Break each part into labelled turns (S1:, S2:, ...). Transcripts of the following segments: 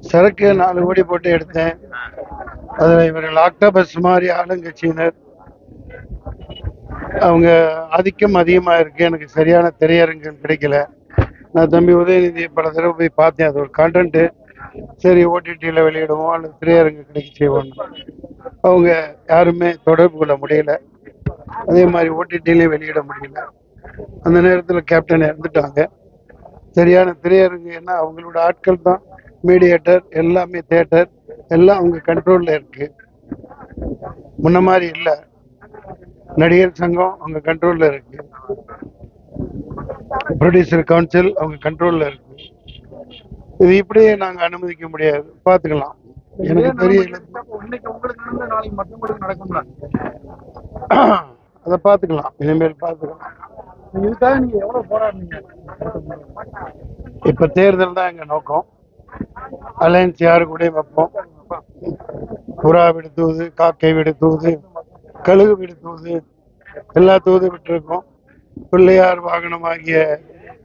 S1: சரக்கு நாலு கோடி போட்டு எடுத்தேன். அதுல இவர்கள் ஆக்டோபஸ் மாதிரி ஆளுங்கட்சியினர். அவங்க ஆதிக்கம் அதிகமா இருக்கு. எனக்கு சரியான திரையரங்குகள் கிடைக்கல. நான் தம்பி உதயநிதி பல தடவை போய் பார்த்தேன். அது ஒரு கான்டென்ட் சரி ஓடிடியில் வெளியிடுவோம். அல்லது திரையரங்கு கிடைக்க செய்வோம் அவங்க யாருமே தொடர்பு கொள்ள முடியல. அதே மாதிரி ஓடிடிலையும் வெளியிட முடியல. அந்த நேரத்தில் கேப்டன் இறந்துட்டாங்க. சரியான திரையரங்கு என்ன அவங்களோட ஆட்கள் தான் மீடியேட்டர் எல்லாமே தேட்டர் எல்லாம் அவங்க கண்ட்ரோல்ல இருக்கு. முன்ன மாதிரி இல்ல. நடிகர் சங்கம் அவங்க கண்ட்ரோல்ல இருக்கு. ப்ரொடியூசர் கவுன்சில் அவங்க கண்ட்ரோல்ல இருக்கு. இது இப்படியே நாங்க அனுமதிக்க முடியாது. பாத்துக்கலாம் எனக்கு தெரியல. அதை பாத்துக்கலாம் இனிமேல் பாத்துக்கலாம்
S2: இதுக்காக நீங்க எவ்வளவு போராடுனீங்க?
S1: இப்ப தேர்தல் தான் எங்க நோக்கம். அலையன்ஸ் யாரு கூட வைப்போம். புறா வீடு தூது காக்கை வீடு தூது கழுகு வீடு தூது எல்லா தூது விட்டுருக்கோம். பிள்ளையார் வாகனம் ஆகிய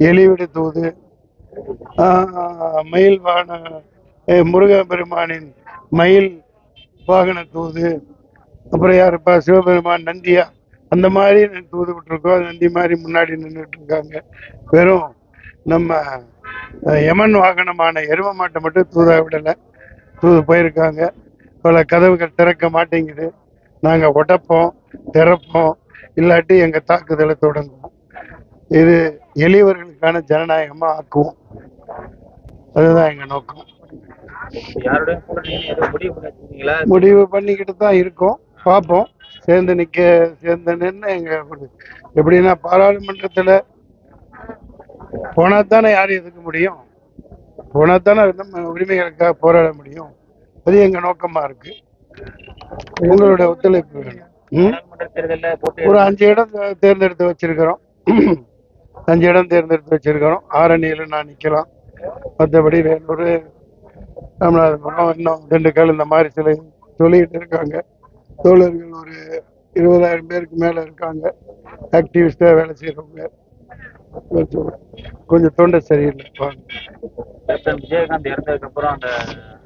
S1: எலி வீடு தூது ஆஹ், மயில் வாகன முருகப்பெருமானின் மயில் வாகன தூது அப்புறம் யாருப்பா? சிவபெருமான் நந்தியா. அந்த மாதிரி தூது விட்டுருக்கோம். நந்தி மாதிரி முன்னாடி நின்றுட்டு இருக்காங்க. வெறும் நம்ம யமன் வாகனமான எரும மாட்டை மட்டும் தூதா விடலை. தூது போயிருக்காங்க. பல கதவுகள் திறக்க மாட்டேங்குது. நாங்க உடைப்போம் திறப்போம். இல்லாட்டி எங்க தாக்குதலை தொடங்குவோம். இது எளியவர்களுக்கான ஜனநாயகமா ஆக்குவோம். அதுதான் எங்க நோக்கம்.
S3: முடிவு
S1: பண்ணிக்கிட்டு தான் இருக்கோம். பார்ப்போம். சேர்ந்து நிக்க சேர்ந்து நின்று எங்க எப்படின்னா பாராளுமன்றத்துல போனாதானே யாரும் எதுக்க முடியும்? போனாதானே நம்ம உரிமைகளுக்காக போராட முடியும்? அது எங்க நோக்கமா இருக்கு? உங்களோட ஒத்துழைப்பு வேணும். ஒரு அஞ்சு இடம் தேர்ந்தெடுத்து வச்சிருக்கிறோம். அஞ்சு இடம் தேர்ந்தெடுத்து வச்சிருக்கிறோம். ஆரணியில நான் நிக்கலாம். மற்றபடி வேலூர் ராமநாதபுரம் இன்னும் திண்டுக்கல் இந்த மாதிரி சில சொல்லிக்கிட்டு இருக்காங்க. தோழர்கள் ஒரு இருபதாயிரம் பேருக்கு மேல இருக்காங்க. ஆக்டிவிஸ்டா வேலை செய்யறவங்க கொஞ்சம் கொஞ்சம் தொண்டை சரியில்லை.
S3: விஜயகாந்த் இறந்ததுக்கு அப்புறம் அந்த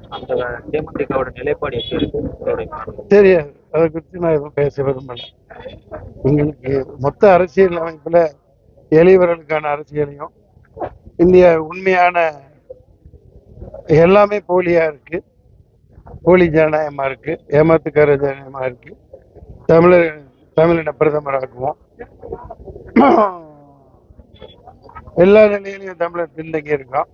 S3: அந்த தேமுதிகவோட நிலைப்பாடு?
S1: தெரியாது. அதை குறித்து நான் எதுவும் பேச விரும்பல. எங்களுக்கு மொத்த அரசியல் அமைப்புல எளியவர்களுக்கான அரசியலையும் இந்தியா உண்மையான எல்லாமே போலியா இருக்கு. போலி ஜனநாயகமா இருக்கு ஏமாத்துக்கார ஜனநாயகமா இருக்கு. தமிழர் தமிழின பிரதமராக்குவோம். எல்லா நிலையிலையும் தமிழர் பின்தங்கி இருக்கோம்.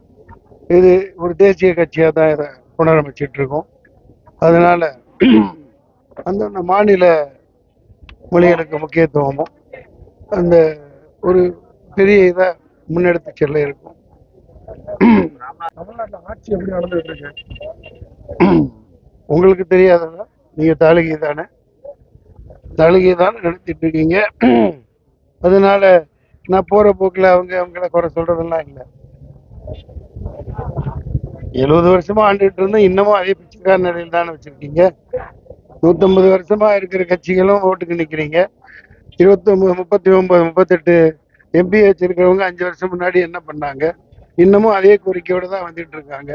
S1: இது ஒரு தேசிய கட்சியாக தான் இதை புனரமைச்சிட்டு இருக்கோம் அதனால அந்த மாநில மொழிகளுக்கு முக்கியத்துவமும் அந்த ஒரு பெரிய இதை முன்னெடுத்து செல்ல இருக்கும்.
S2: தமிழ்நாட்டில் ஆட்சி எப்படி நடந்துட்டு இருக்கு?
S1: உங்களுக்கு தெரியாததா நீங்க தாலுகி தானே? தாலுகி தானே நடத்திட்டு இருக்கீங்க. அதனால நான் போற போக்கில் அவங்க அவங்கள குறை சொல்கிறதெல்லாம் இல்லை. எழுபது வருஷமா ஆண்டுகிட்டு இருந்தோம் இன்னமும் அதே பிச்சைக்கார நிலையில் தானே வச்சிருக்கீங்க. நூற்றம்பது வருஷமா இருக்கிற கட்சிகளும் ஓட்டுக்கு நிற்கிறீங்க இருபத்தொன்பது முப்பத்தி ஒன்பது முப்பத்தெட்டு எம்பி வச்சிருக்கிறவங்க அஞ்சு வருஷம் முன்னாடி என்ன பண்ணாங்க? இன்னமும் அதே கோரிக்கையோடு தான் வந்துட்டு இருக்காங்க.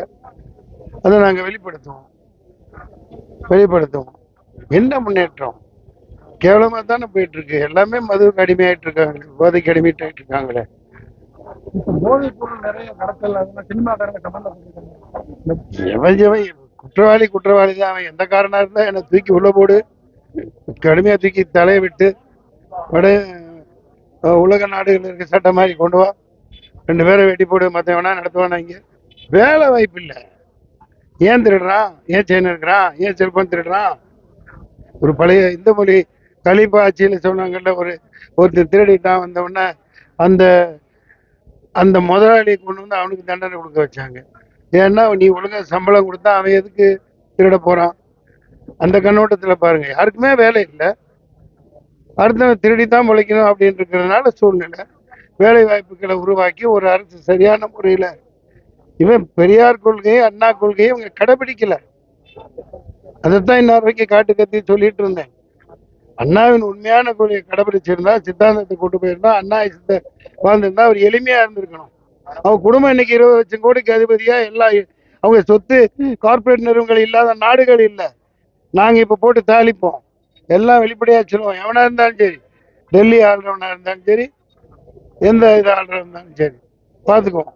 S1: அதை நாங்கள் வெளிப்படுத்துவோம். வெளிப்படுத்துவோம் என்ன முன்னேற்றம்? கேவலமா தானே போயிட்டு இருக்கு எல்லாமே மதுவுக்கு அடிமையாயிட்டு இருக்காங்க போதைக்கு அடிமையாயிட்டு இருக்காங்களே குற்றவாளி குற்றவாளி தான். அவன் எந்த காரணம் இருந்தா என்னை தூக்கி உள்ள போடு. கடுமையா தூக்கி தலையை விட்டு வட உலக நாடுகள் இருக்க சட்டம் மாதிரி கொண்டு வா. ரெண்டு பேரை வெட்டி போடு. மற்றவனா நடத்துவானா இங்க? வேலை வாய்ப்பு இல்லை. ஏன் திருடுறான் ஏன் செயின் இருக்கிறான் ஏன் செல்போன் திருடுறான் ஒரு பழைய இந்த மொழி கலிப்பா ஆட்சியில் சொன்னாங்கல்ல ஒரு ஒருத்தர் திருடிட்டான் வந்த உடனே அந்த அந்த முதலாளியை கொண்டு வந்து அவனுக்கு தண்டனை கொடுக்க வச்சாங்க. ஏன்னா நீ ஒழுங்காக சம்பளம் கொடுத்தா அவன் எதுக்கு திருட போகிறான் அந்த கண்ணோட்டத்தில் பாருங்கள் யாருக்குமே வேலை இல்லை. அடுத்தவன் திருடித்தான் முளைக்கணும் அப்படின்னு இருக்கிறதுனால சூழ்நிலை. வேலை வாய்ப்புகளை உருவாக்கி ஒரு அரசு சரியான முறையில் இவன் பெரியார் கொள்கையை அண்ணா கொள்கையை இவங்க கடைபிடிக்கல. அதைத்தான் இன்னொரு வரைக்கும் காட்டு கத்தி சொல்லிட்டு இருந்தேன். அண்ணாவின் உண்மையான கொள்கையை கடைபிடிச்சிருந்தா சித்தாந்தத்தை கொண்டு போயிருந்தா அண்ணா சித்த வாழ்ந்திருந்தா அவர் எளிமையா இருந்திருக்கணும். அவங்க குடும்பம் இன்னைக்கு இருபது லட்சம் கோடிக்கு அதிபதியா எல்லா அவங்க சொத்து கார்ப்பரேட் நிறுவனங்கள் இல்லாத நாடுகள் இல்லை. நாங்க இப்ப போட்டு தாளிப்போம். எல்லாம் வெளிப்படையா சொல்லுவோம். எவனா இருந்தாலும் சரி டெல்லி ஆள்றவனா இருந்தாலும் சரி எந்த இது ஆள்றவனா இருந்தாலும் சரி பார்த்துக்குவோம்